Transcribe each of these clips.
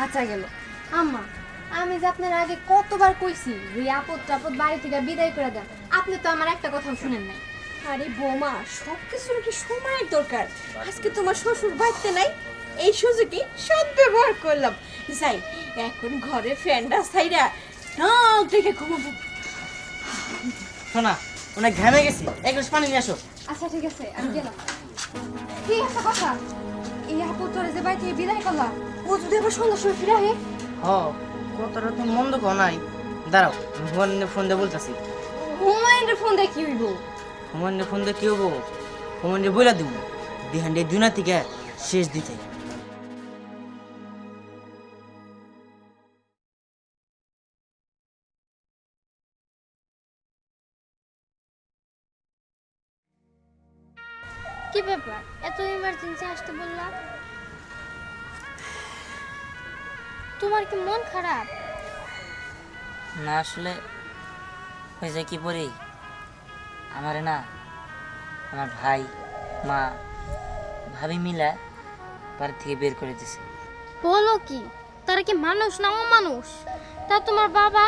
বাঁচা গেল। আম্মা আমি যে আপনার আগে কতবার কইছি যে আপদ টাপদ বাড়ি থেকে বিদায় করে দেন আপনি তো আমার একটা কথাও শুনেন নাই। আরে বৌমা সব কিছুর কি সময়ের দরকার? আজকে তোমার শ্বশুর বাড়িতে নাই এই সুযোগে সব ব্যবহার করলাম। যাই এখন ঘরে ফ্যানটা সাইরা নাক দেখে ঘুমাবো। শোনা অনেক ঘামে গেছি। এক গ্লাস পানি নিয়ে আসো। আচ্ছা ঠিক আছে আমি গেলাম। কি একটা কথা? এই আপদ তোরে যে বাড়ি থেকে বিদায় করলাম ও যদি আবার সন্ধ্যার সময় ফিরে আহে হ তুমি মন্দ কো নাই। দাঁড়াও হুমায়ুনের ফোন দিয়ে বলতেছি। হুমায়ুনের ফোন দিয়ে কি হইব? হুমায়ুনের ফোন দিয়ে কি হব হুমায়ুনের বইলা দিব। দিহান্ডে দুনা থেকে শেষ দিতে। কি ব্যাপার? এত ইমার্জেন্সি আসতে বললাম? তোমার কি মন খারাপ? না আসলে হয়েছে কি পরি আমারে না আমার ভাই মা ভাবি মিলা বাড়ি থেকে বের করে দিছে। বলো কি তারা কি মানুষ না ও মানুষ তা তোমার বাবা?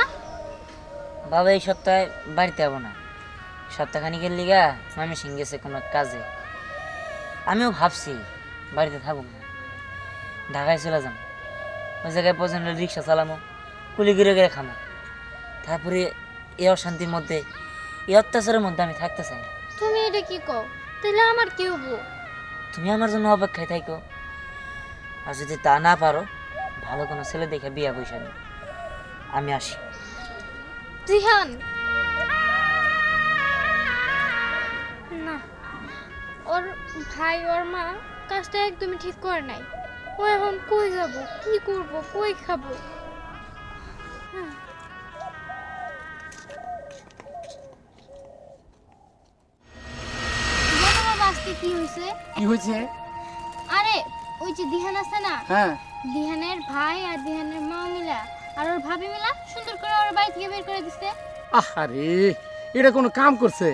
বাবা এই সপ্তাহে বাড়িতে যাব না। সপ্তাহখানিকের লিগা মামি সিং গেছে কোনো কাজে। আমিও ভাবছি বাড়িতে থাকুক না। ঢাকায় চলে যাম ওই জায়গায় পর্যন্ত রিক্সা চালামো কুলি ঘুরে গিয়ে খামো। তারপরে এ অশান্তির মধ্যে এই অত্যাচারের মধ্যে আমি থাকতে চাই না। তুমি এটা কি কও? তাহলে আমার কি হব? তুমি আমার জন্য অপেক্ষায় থাকো আর যদি তা না পারো ভালো কোনো ছেলে দেখে বিয়া বৈশা আমি আসি। জিহান না ওর ভাই ওর মা কাজটা একদমই ঠিক করে নাই। ও এখন কই যাব? কি করব? কই খাব? হ্যাঁ। কি হয়েছে? কি হয়েছে? আরে ওই যে দিহান আছে না? হ্যাঁ। দিহানের ভাই আর দিহানের মা মিলা। আর ওর ভাবি মিলা সুন্দর করে ওর বাড়ি থেকে বের করে দিছে। আহারে এটা কোনো কাম করছে?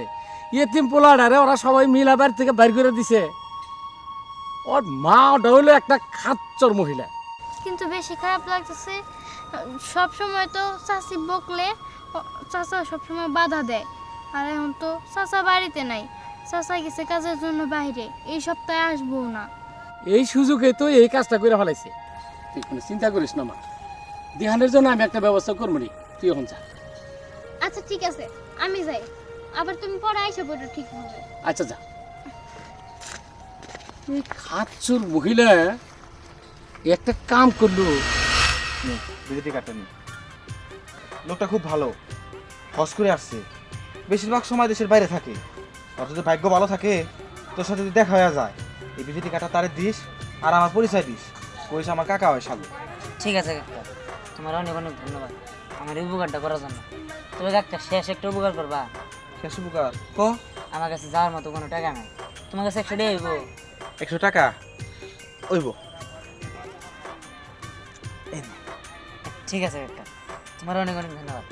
ইয়েতিম পোলাডারে ওরা সবাই মিলা বাড়ি থেকে বাইর করে দিছে। ওর মা ওটা হইল একটা খাচ্চর মহিলা। কিন্তু বেশি খারাপ লাগতেছে সব সময় তো চাচি বকলে চাচা সব সময় বাধা দেয়। আর এখন তো চাচা বাড়িতে নাই চাচা গেছে কাজের জন্য বাইরে এই সপ্তাহে আসব না। এই সুযোগে তো এই কাজটা করে ফেলাইছে। তুই কোনো চিন্তা করিস না মা। দিহানের জন্য আমি একটা ব্যবস্থা করব নি তুই এখন যা। আচ্ছা ঠিক আছে আমি যাই। আবার তুমি পরে আইসা পড়ো ঠিক হবে। আচ্ছা যা। এই খাচ্চর মহিলা একটা কাম করল। বিজেপি কাটেনি লোকটা খুব ভালো হস করে আসছে। বেশিরভাগ সময় দেশের বাইরে থাকে। আর যদি ভাগ্য ভালো থাকে তোর সাথে যদি দেখা হয়ে যায় এই বিজেপি কাটা তারে দিস আর আমার পরিচয় দিস। কইস আমার কাকা হয় সালু ঠিক আছে কাকা তোমার অনেক অনেক ধন্যবাদ। আমার এই উপকারটা করার জন্য। তুমি কাকা শেষ একটা উপকার করবা। শেষ উপকার? ক? আমার কাছে যাওয়ার মতো কোনো টাকা নাই। তোমার কাছে একশো দিয়ে একশো টাকা? ওইব। ঠিক আছে কাকা তোমার অনেক অনেক ধন্যবাদ।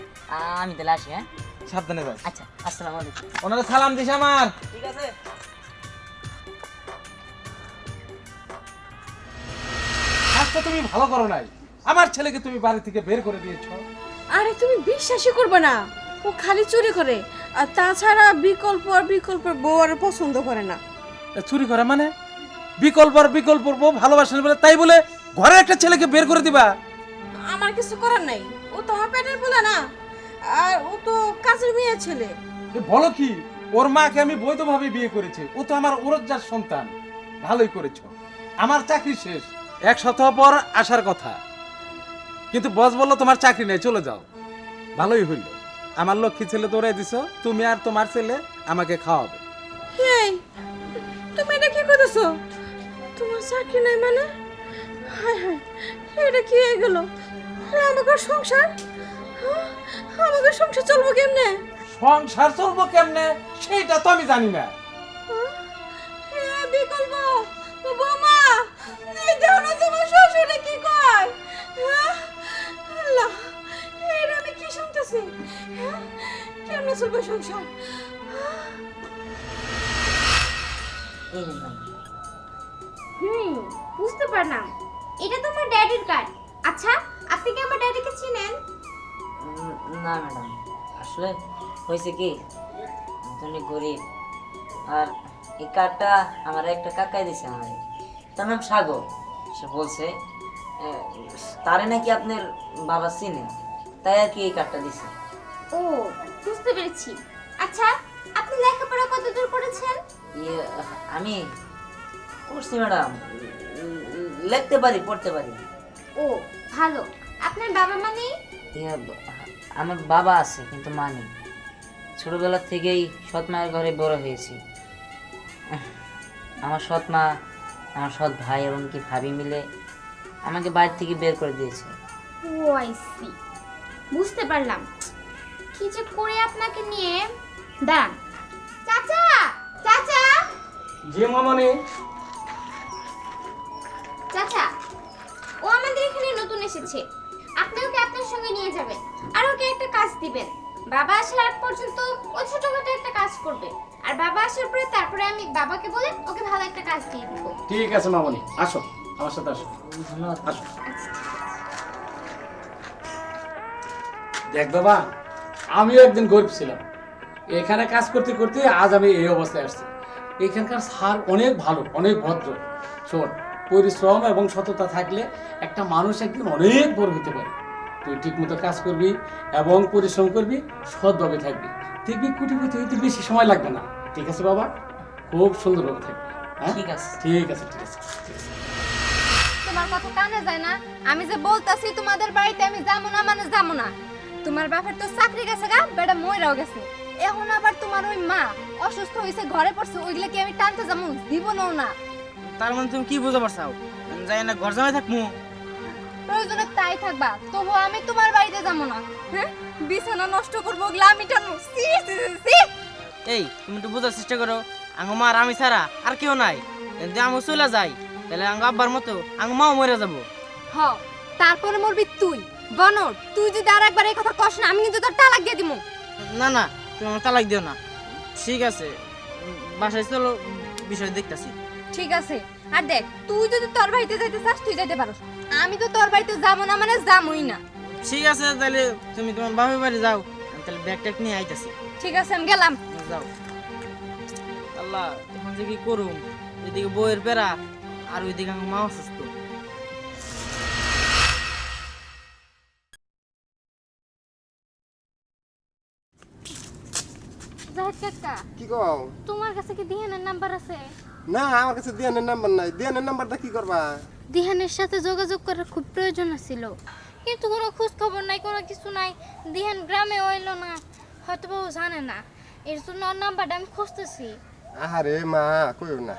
আমি তাহলে আসি হ্যাঁ? সাবধানে যাস আচ্ছা আসসালামু আলাইকুম। ওনারা সালাম দিস আমার। ঠিক আছে। কাজটা তুমি ভালো করো নাই। আমার ছেলেকে তুমি বাড়ি থেকে বের করে দিয়েছ। আরে তুমি বিশ্বাসই করবে না। ও খালি চুরি করে। আর তাছাড়া বিকল্প আর বিকল্প বউ আর পছন্দ করে না। চুরি করে মানে? বিকল্প আর বিকল্প ভালোবাসেন বলে তাই বলে ঘরে একটা ছেলেকে বের করে দিবা। আমার কিছু করার নাই। ও তো আমার পেটের বলে না। আর ও তো কাজের মেয়ে ছেলে। বলো কি ওর মাকে আমি বৈধভাবে বিয়ে করেছি। ও তো আমার ওরজ্জার সন্তান। ভালোই করেছ। আমার চাকরি শেষ। এক সপ্তাহ পর আসার কথা। কিন্তু বস বলল তোমার চাকরি নেই চলে যাও। ভালোই হইল। আমার লক্ষ্মী ছেলে তোরে দিছো তুমি আর তোমার ছেলে আমাকে খাওয়াবে। তুমি এটা কি করতেছো? তোমার চাকরি নাই মানে? হায় হায় এটা কি হয়ে গেল? আমাকে সংসার? হ্যাঁ? আমাকে সংসার চলবো কেমনে? সংসার চলবো কেমনে? সেইটা তো আমি জানি না। এ, বিকল্প বৌমা এই দেখো না তোমার শ্বশুরে কি কয়? হ্যাঁ? আল্লাহ এটা আমি কি শুনতেছি? হ্যাঁ? কেমনে চলবে সংসার। হুম বুঝতে পারলাম। এটা তোমার ড্যাডির কার্ড। আচ্ছা আপনি কি আমার ড্যাডিকে চিনেন? না ম্যাডাম। আসলে হয়েছে কি অনেক গরিব। আর এই কার্ডটা আমার একটা কাকাই দিছে আমার। তার নাম সাগর। সে বলছে তারে নাকি আপনার বাবা চিনে। তাই আর কি এই কার্ডটা দিছে? ও বুঝতে পেরেছি। আচ্ছা আপনি লেখাপড়া কতদূর করেছেন? ইয়ে আমি করছি ম্যাডাম। লিখতে পারি পড়তে পারি। ও ভালো। আপনার বাবা মানে আমার বাবা আছে কিন্তু মা নেই। ছোটবেলা থেকেই সৎ মায়ের ঘরে বড় হয়েছি। আমার সৎ মা আমার সৎ ভাই এবং কি ভাবি মিলে আমাকে বাড়ি থেকে বের করে দিয়েছে। ও আই সি বুঝতে পারলাম। কি যে করে আপনাকে নিয়ে? দাঁড়ান। চাচা! চাচা! যে মামানে। এসেছে। আপনি ওকে আপনার সঙ্গে নিয়ে যাবেন আর ওকে একটা কাজ দিবেন। বাবা আসার আগ পর্যন্ত ও ছোটখাটো একটা কাজ করবে। আর বাবা আসার পরে তারপরে আমি বাবাকে বলে ওকে ভালো একটা কাজ দিয়ে দিব। ঠিক আছে মামনি আসো। আমার সাথে আসো। আসো। দেখ বাবা আমিও একদিন গরিব ছিলাম। এখানে কাজ করতে করতে আজ আমি এই অবস্থায় আসছি। এখানকার সার অনেক ভালো অনেক ভদ্র। শোন পরিশ্রম এবং সততা থাকলে একটা মানুষ একদিন অনেক বড় হতে পারে। তুই ঠিক মতো কাজ করবি এবং পরিশ্রম করবি সৎভাবে থাকবি। দেখবি কুটিপতি হইতে বেশি সময় লাগবে না। ঠিক আছে বাবা? খুব সুন্দরভাবে থাকবি। হ্যাঁ? ঠিক আছে। ঠিক আছে ঠিক আছে তোমার কথা কানে যায় না। আমি যে বলতাছি তোমাদের বাড়িতে আমি যাব না মানে যাব না। তোমার বাপের তো চাকরি গেছে গা বেটা মইরাও গেছে। এখন আবার তোমার ওই মা অসুস্থ হয়েছে ঘরে পড়ছে ওইগুলো কি আমি টানতে যাব? দিব না। তার মানে তুমি কি বুঝতে পারছাও যাই না ঘর জামাই থাকমু। প্রয়োজনে তাই থাকবা তবু আমি তোমার বাড়িতে যাব না হ্যাঁ? বিছানা নষ্ট করব ওগুলো আমি টানবো। সি, সি, সি। এই তুমি একটু বোঝার চেষ্টা করো। আঙ্গ মা আর আমি ছাড়া আর কেউ নাই। যদি আমি চলে যাই তাহলে আঙ্গ আব্বার মতো আঙ্গ মাও মরে যাব। হ তারপরে মরবি তুই। বনর তুই যদি আর একবার এই কথা কস না আমি কিন্তু তোর তালাক দিয়ে দিমু। না না তুমি আমার তালাক দিও না। ঠিক আছে বাসায় চলো বিষয় দেখতেছি। ঠিক আছে। আর দেখ তুই যদি তোর বাড়িতে যাইতে চাস তুই যাইতে পারোস। আমি তো তোর বাড়িতে যাব না মানে যামই না। ঠিক আছে তাহলে তুমি তোমার বাপের বাড়ি যাও। আমি তাহলে ব্যাগ ট্যাগ নিয়ে আইতাছি। ঠিক আছে আমি গেলাম। যাও। আল্লাহ এখন যে কি করুম? এদিকে বইয়ের পেরা আর ওইদিকে আমার মা অসুস্থ জাহেদ কাকা। কি কও? তোমার কাছে কি দিহানের নাম্বার আছে? না আমার কাছে দিয়ানের নাম্বার নাই। দিয়ানের নাম্বারটা কি করবা? দিহানের সাথে যোগাযোগ করার খুব প্রয়োজন ছিল কিন্তু কোনো খোঁজ খবর নাই কোনো কিছু নাই। দিহান গ্রামে হইল না হয়তো বাবু জানে না। এর জন্য ওর নাম্বারটা আমি খুঁজতেছি। আহারে মা কইও না।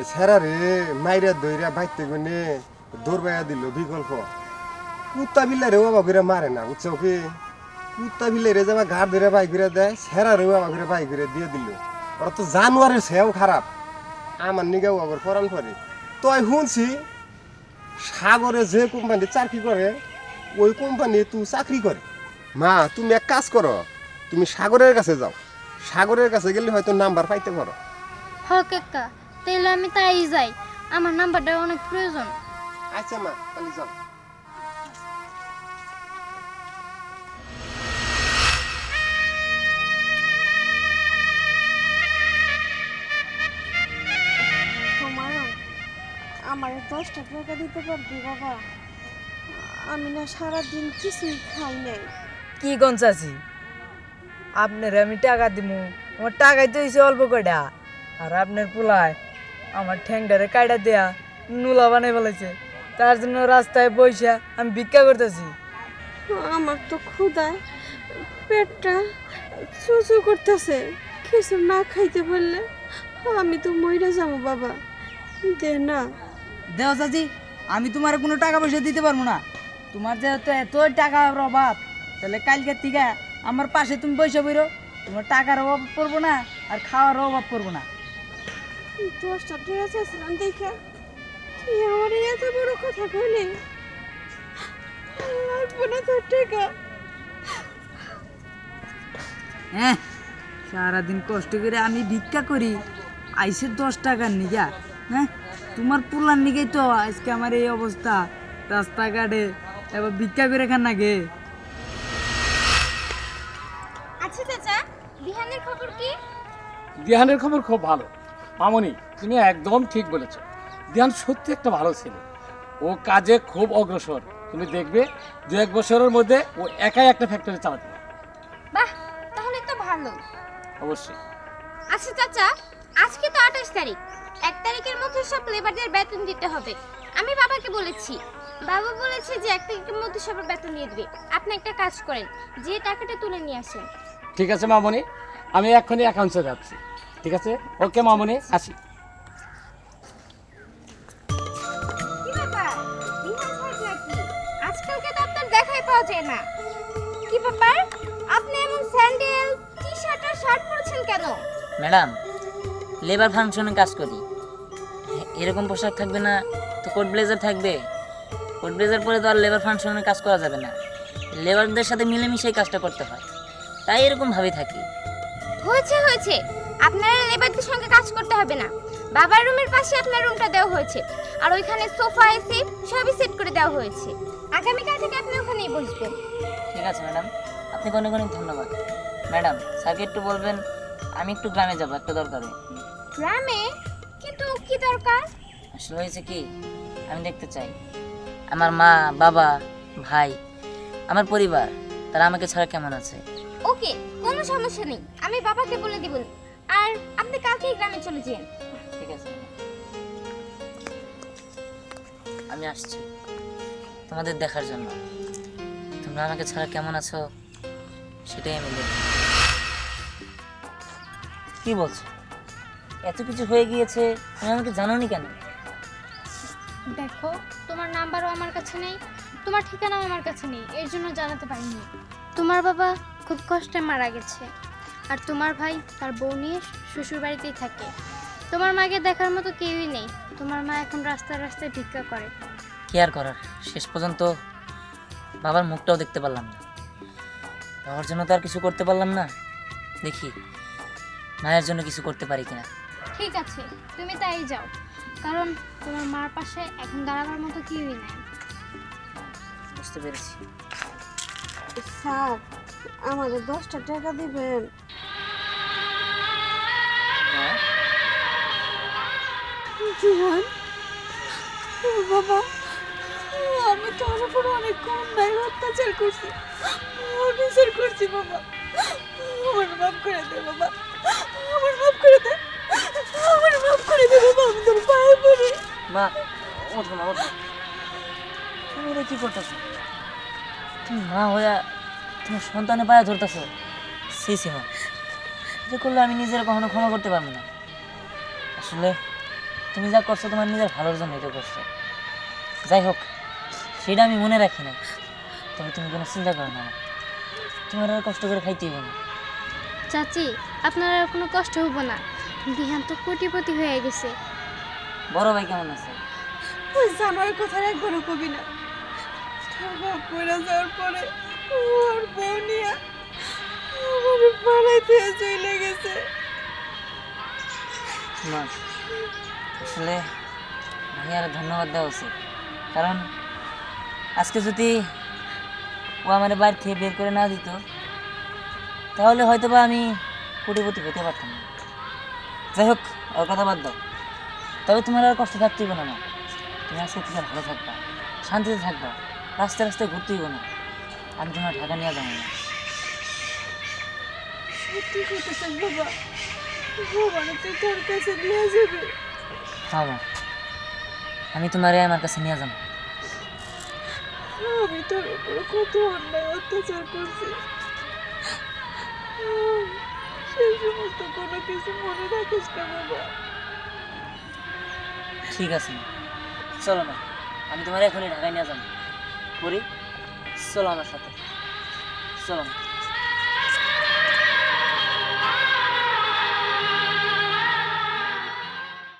এ ছেড়া রে মাইরা দইরা বাইতে গুনে দৌড়বাইয়া দিল বিকল্প। কুত্তা বিল্লাই রে বাবা করে মারে না বুঝছ কি? কুত্তা বিল্লাই রে যাবা ঘাট ধরে বাই করে দেয় ছেড়া রে বাবা করে বাই করে দিয়ে দিল। ওরা তো জানুয়ারের সেও খারাপ। আমার নিগাও আবার ফরান করে তই শুনছি সাগরে যে কোম্পানি চাকরি করে ওই কোম্পানি তুই চাকরি করে। মা তুমি এক কাজ করো তুমি সাগরের কাছে যাও। সাগরের কাছে গেলে হয়তো নাম্বার পাইতে পারো। হ কাকা তাহলে আমি তাই যাই। আমার নাম্বারটা অনেক প্রয়োজন। আচ্ছা মা তাহলে যাও। আমার দশটা টাকা দিতে পারবি বাবা? আমি না সারাদিন কিছুই খাই নাই। কি কোন চাচি? আপনার আমি টাকা দিমু আমার টাকাই তো হয়েছে অল্প কয়টা আর আপনার পোলায় আমার ঠ্যাংটারে কাইটা দেয়া নুলা বানাই ফেলেছে তার জন্য রাস্তায় বইসা আমি ভিক্ষা করতেছি। আমার তো ক্ষুদায় পেটটা চুচু করতেছে কিছু না খাইতে পারলে আমি তো মইরা যাব বাবা। দে না। দেও চাচি আমি তোমার কোনো টাকা পয়সা দিতে পারব না। তোমার যেহেতু এত টাকার অভাব তাহলে কালকে থেকে আমার পাশে তুমি বসে বইরো তোমার টাকার অভাব পড়ব না আর খাওয়ার অভাব পড়ব না। দশটা টাকা চাইছিলাম দেখে। তুই আমার এত বড় কথা কইলি। লাগবে না তোর টাকা। হ্যাঁ সারাদিন কষ্ট করে আমি ভিক্ষা করি আইসে দশ টাকার নিগা হ্যাঁ? তোমার পোলার নিগেই তো আজকে আমার এই অবস্থা। রাস্তাঘাটে এবার ভিক্ষা করে খান না গে আচ্ছা চাচা বিহানের খবর কি? দিহানের খবর খুব ভালো। মামনি তুমি একদম ঠিক বলেছ। দিহান সত্যি একটা ভালো ছেলে। ও কাজে খুব অগ্রসর। তুমি দেখবে দু এক বছরের মধ্যে ও একাই একটা ফ্যাক্টরি চালাতে পারবে। বাহ তাহলে তো ভালো। অবশ্যই। আচ্ছা চাচা আজকে তো আঠাশ তারিখ। এক তারিখের মধ্যে সব লেবারদের বেতন দিতে হবে। আমি বাবাকে বলেছি। বাবা বলেছে যে এক তারিখের মধ্যে সবার বেতন দিয়ে দিবে। আপনি একটা কাজ করেন যে টাকাটা তুলে নিয়ে আসেন। ঠিক আছে মামনি। আমি এক্ষুনি অ্যাকাউন্টসে যাচ্ছি। ঠিক আছে? ওকে মামনি আসি। কি ব্যাপার? বিহান সাহেব নাকি? আজকালকে তো আপনার দেখাই পাওয়া যায় না। কি ব্যাপার? আপনি এমন স্যান্ডেল টি শার্ট আর শার্ট পরেছেন কেন? ম্যাডাম লেবার ফাংশনে কাজ করি। এরকম পোশাক থাকবে না তো কোট ব্লেজার থাকবে। কোট ব্লেজার পরে তো আর লেবার ফাংশনে কাজ করা যাবে না। লেবারদের সাথে মিলেমিশেই কাজটা করতে হয়। তাই এরকম ভাবে থাকি। হয়েছে হয়েছে। আপনারা লেবারদের সঙ্গে কাজ করতে হবে না। বাবার রুমের পাশে আপনার রুমটা দেওয়া হয়েছে। আর ওইখানে সোফা এসি সবই সেট করে দেওয়া হয়েছে। আগামীকাল থেকে আপনি ওখানেই বসবেন। ঠিক আছে ম্যাডাম আপনাকে অনেক অনেক ধন্যবাদ। ম্যাডাম স্যারকে একটু বলবেন আমি একটু গ্রামে যাব একটা দরকারে। গ্রামে? কিন্তু কি দরকার? আসলে হয়েছে কি আমি দেখতে চাই। আমার মা বাবা ভাই আমার পরিবার তারা আমাকে ছাড়া কেমন আছে? ওকে কোনো সমস্যা নেই। আমি বাবাকে বলে দিব। আর আপনি কালকেই গ্রামে চলে যান। ঠিক আছে। আমি আসছি। তোমাদের দেখার জন্য। তোমরা আমাকে ছাড়া কেমন আছো সেটাই আমি দেখব। কি বলছো? এত কিছু হয়ে গিয়েছে তুমি আমাকে জানোনি কেন? দেখো তোমার নাম্বারও আমার কাছে নেই তোমার ঠিকানাও আমার কাছে নেই এর জন্য জানাতে পারিনি। তোমার বাবা খুব কষ্টে মারা গেছে আর তোমার ভাই তার বউ নিয়ে শ্বশুর বাড়িতেই থাকে। তোমার মাকে দেখার মতো কেউই নেই তোমার মা এখন রাস্তায় রাস্তায় ভিক্ষা করে। কি আর করার? শেষ পর্যন্ত বাবার মুখটাও দেখতে পারলাম না। বাবার জন্য তো আর কিছু করতে পারলাম না। দেখি। মায়ের জন্য কিছু করতে পারি কিনা? ঠিক আছে তুমি তাই যাও। কারণ তোমার মার পাশে এখন দাঁড়াবার মতো কেউই নেই। বুঝতে পেরেছি। স্যার আমাদের দশটা টাকা দিবেন। বাবা আমি তোর উপর অনেক অন্যায় অত্যাচার করছি। অবিচার করছি বাবা। আমার মাফ করে দে বাবা। আমার মাফ করে দে। আমার মাফ করে দে বাবা, আমি তোর পায়ে পড়ি। মা, ওঠো মা, ওঠো। তুমি কি করতেছো? তুমি মা হইয়া তোমার সন্তানের পায়ে ধরতেছো? সি সি, মা। এটা করলে আমি নিজের কখনো ক্ষমা করতে পারব না। আসলে তুমি যা করছ তোমার নিজের ভালোর জন্য এটা করছ। যাই হোক, সেটা আমি মনে রাখি না। তবে তুমি কোনো চিন্তা করো না তোমার আর কষ্ট করে খাইতেই না। চাচি আপনার আর কোনো কষ্ট হব না। বিহান তো কোটিপতি হয়ে গেছে। বড় ভাই কেমন আছে? ওই জানোয়ার কথা একবারও কবি না। তোর বাপ পড়ে যাওয়ার পরে ওর বউ নিয়ে আমার পাড়াইতে চলে গেছে। না আসলে ভাইয়ার ধন্যবাদ দেওয়া উচিত। কারণ আজকে যদি ও আমার বাড়ি থেকে বের করে না দিত তাহলে হয়তো বা আমি কোটিপতি হতে পারতাম। না যাই হোক ওর কথা বাদ দাও। তবে তোমার আর কষ্ট থাকতে হবে না তুমি আজকে থেকে ভালো থাকবা। শান্তিতে থাকবা। রাস্তায় রাস্তায় ঘুরতে হইব না। আমি তোমার ঢাকা নিয়ে যাব না। সত্যি কইতেছেন বাবা। তোর কাছে নিয়ে যাবে। আমি তোমারে আমার কাছে নিয়ে যাব আমি তোর কত অন্যায় অত্যাচার করছি। সেই সমস্ত কিছু না ঠিক আছে চলো না আমি তোমার এখনই ঢাকায় নিয়ে যাব। করি? চলো আমার সাথে। চলো মা।